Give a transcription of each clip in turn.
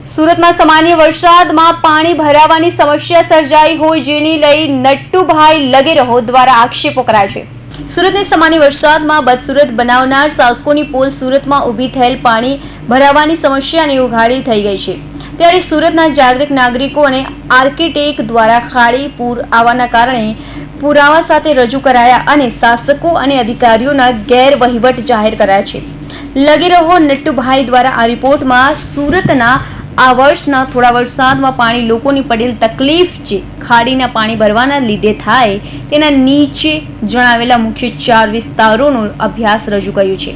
સુરતમાં સામાન્ય વરસાદમાં પાણી ભરાવાની સમસ્યા સર્જાઈ હોય જેને લઈ નટ્ટુભાઈ લગેરહો દ્વારા આક્ષેપો કરાય છે. સુરતની સામાન્ય વરસાદમાં બદસુરત બનાવનાર શાસકોની પોલ સુરતમાં ઊભી થયેલ પાણી ભરાવાની સમસ્યાને ઉઘાડી થઈ ગઈ છે. ત્યારે સુરતના જાગૃત નાગરિકો અને આર્કિટેક્ટ દ્વારા ખાડી પૂર આવવાના કારણે પુરાવા સાથે રજૂ કરાયા અને શાસકો અને અધિકારીઓના ગેરવહીવટ જાહેર કરાયા છે. લગી રહો નટ્ટુભાઈ દ્વારા આ રિપોર્ટમાં સુરતના આ વર્ષના થોડા વરસાદમાં પાણી લોકોની પડેલ તકલીફ જે ખાડીના પાણી ભરવાના લીધે થાય તેના નીચે જણાવેલા મુખ્ય ચાર વિસ્તારોનો અભ્યાસ રજૂ કર્યું છે.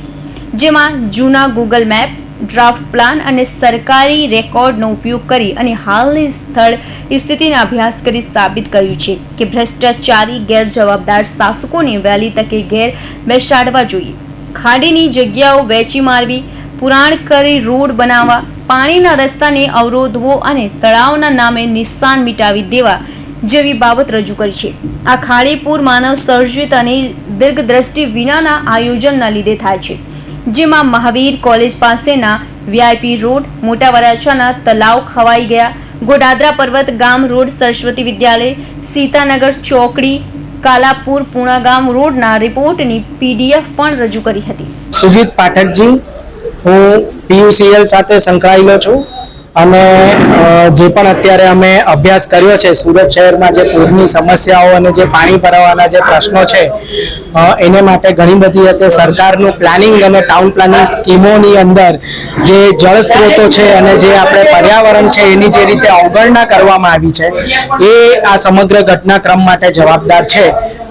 જેમાં જૂના ગૂગલ મેપ ડ્રાફ્ટ પ્લાન અને સરકારી રેકોર્ડનો ઉપયોગ કરી અને હાલની સ્થળ સ્થિતિનો અભ્યાસ કરી સાબિત કર્યું છે કે ભ્રષ્ટાચારી ગેરજવાબદાર શાસકોને વહેલી તકે ઘેર બેસાડવા જોઈએ. ખાડીની જગ્યાઓ વેચી મારવી પુરાણ કરી રોડ બનાવવા પાણીના રસ્તાને અવરોધવો અને તળાવના નામે નિશાન મિટાવી દેવા જેવી બાબત રજૂ કરી છે. આ ખાડીપુર માનવ સર્જિત અને દીર્ઘદ્રષ્ટિ વિનાના આયોજનના લીધે થાય છે. જેમાં મહાવીર કોલેજ પાસેના વીઆઈપી રોડ મોટા વરાછાના તલાવ ખવાઈ ગયા, ગોડાદરા પર્વત ગામ રોડ, સરસ્વતી વિદ્યાલય, સીતાનગર ચોકડી, કાલાપુર પૂણાગામ રોડના રિપોર્ટની પીડીએફ પણ રજૂ કરી હતી. સુજીત પાઠકજી હું પીયુસીએલ સાથે સંકળાયેલો છું અને જે પણ અત્યારે અમે અભ્યાસ કર્યો છે, સુરત શહેરમાં જે પૂરની સમસ્યાઓ અને જે પાણી ભરાવાના જે પ્રશ્નો છે એને માટે ઘણી બધી રીતે સરકારનું પ્લાનિંગ અને ટાઉન પ્લાનિંગ સ્કીમોની અંદર જે જળ સ્ત્રોતો છે અને જે આપણે પર્યાવરણ છે, એની જે રીતે અવગણના કરવામાં આવી છે, એ આ સમગ્ર ઘટનાક્રમ માટે જવાબદાર છે.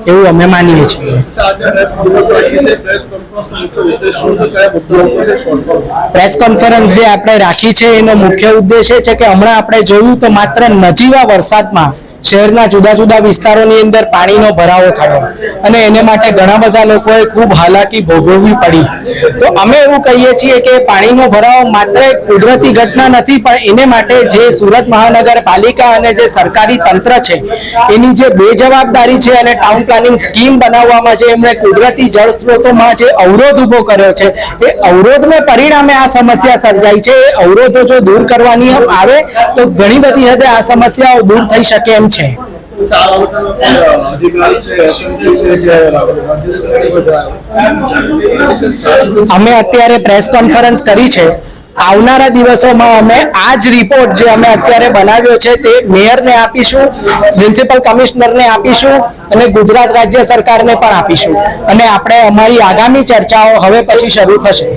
એવું અમે માનીએ છીએ. પ્રેસ કોન્ફરન્સ જે આપણે રાખી છે, એનો મુખ્ય ઉદ્દેશ એ છે કે હમણાં આપણે જોયું તો માત્ર નજીવા વરસાદમાં શહેરના જુદા જુદા વિસ્તારોની અંદર પાણીનો ભરાવો થયો. અને એને માટે ઘણા બધા લોકોએ ખૂબ હાલાકી ભોગવવી પડી. તો અમે એવું કહીએ છીએ કે પાણીનો ભરાવો માત્ર એક કુદરતી ઘટના નથી, પણ એને માટે જે સુરત મહાનગરપાલિકા અને જે સરકારી તંત્ર છે, એની જે બેજવાબદારી છે અને ટાઉન પ્લાનિંગ સ્કીમ બનાવવામાં જે એમણે કુદરતી જળ સ્ત્રોતોમાં જે અવરોધ ઊભો કર્યો છે, એ અવરોધને પરિણામે આ સમસ્યા સર્જાઈ છે. એ અવરોધો જો દૂર કરવાની આવે, તો ઘણી બધી હદે આ સમસ્યાઓ દૂર થઈ શકે એમ છે? અમે અત્યારે પ્રેસ કોન્ફરન્સ કરી છે. આવનારા દિવસોમાં અમે આ જ રિપોર્ટ જે અમે અત્યારે બનાવ્યો છે તે મેયરને આપીશું પ્રિન્સિપલ કમિશનરને આપીશું અને ગુજરાત રાજ્ય સરકારને પણ આપીશું. અને આપણે અમારી આગામી ચર્ચાઓ હવે પછી શરૂ થશે.